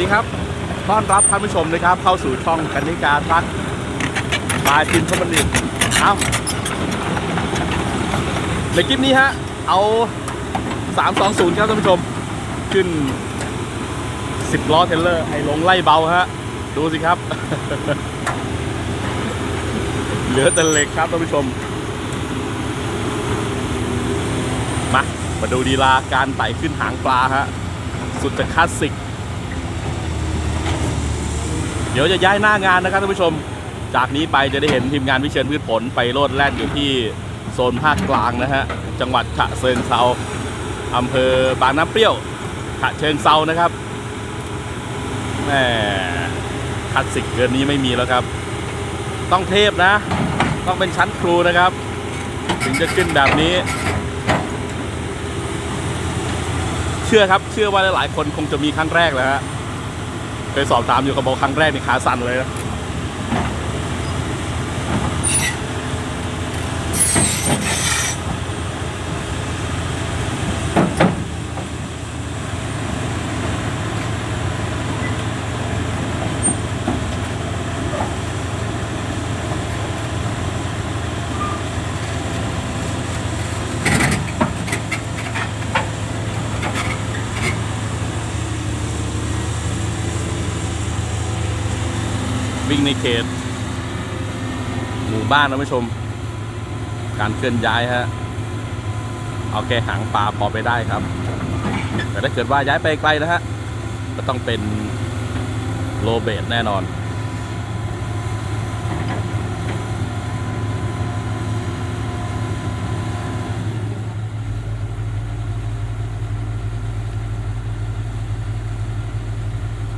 ดีครับ ต้อนรับท่านผู้ชมนะครับ เข้าสู่ช่องกันนิกาทักบายพินพบัณฑิตเอ้าในคลิปนี้ฮะ เอา 320 ครับท่านผู้ชม ขึ้น 10 ล้อเทเลอร์ไอ้ลงไล่เบาฮะ ดูสิครับ เหลือแต่เหล็กครับท่านผู้ชม มา มาดูดีลาการไต่ขึ้นหางปลาฮะ สุดจะคลาสสิก เดี๋ยวจะย้ายหน้างานนะครับท่านผู้ชม จากนี้ไปจะได้เห็นทีมงานวิเชียนพืชผลไปโลดแล่นอยู่ที่โซนภาคกลางนะฮะจังหวัดฉะเชิงเซาอำเภอบางน้ำเปรี้ยวฉะเชิงเซานะครับแหมคลาสสิกเกินนี้ไม่มีแล้วครับ ต้องเทพนะ ต้องเป็นชั้นครูนะครับ ถึงจะขึ้นแบบนี้ เชื่อครับเชื่อว่าหลายๆคนคงจะมีครั้งแรกแล้วฮะ ไปสอบถามอยู่กับบอกครั้งแรกนี่ขาสั่นเลยนะ วิ่งในเขต หมู่บ้านนะผู้ชม การเคลื่อนย้ายฮะเอาแค่หางปลาพอไปได้ครับ แต่ถ้าเกิดว่าย้ายไปไกลนะฮะก็ต้องเป็นโลเบตแน่นอน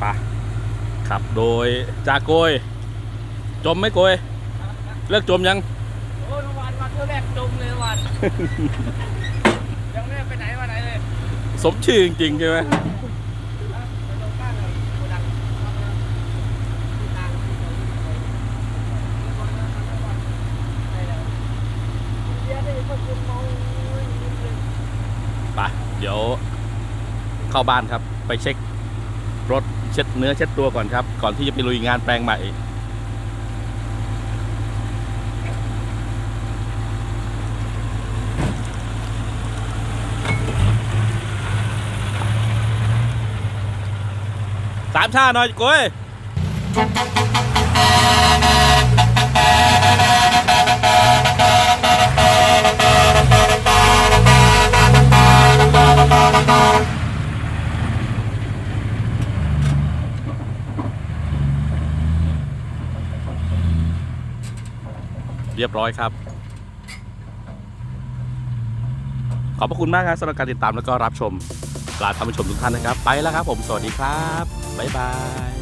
ปะ ขับโดยจากโกย จมไหมโกย เลิกจมยัง โอ้ยเมื่อวานวันเที่ยวแรกจมเลยเมื่อวัน ยังไม่ได้ไปไหนมาไหนเลย สมชื่อจริงๆใช่ไหมไปลงบ้านเลยโกดังที่ทางที่เขาไปแล้วเดี๋ยวได้คนกินเมาเลยไปเดี๋ยวเข้าบ้านครับ ไปเช็ครถ เช็ดเนื้อเช็ดตัวก่อนครับ ก่อนที่จะไปลุยงานแปลงใหม่ สามชาหน่อยกุ้ย เรียบร้อยครับ ขอบพระคุณมากครับสำหรับการติดตามแล้วก็รับชมลาท่านผู้ชมทุกท่านนะครับ ไปแล้วครับผม สวัสดีครับ บ๊ายบาย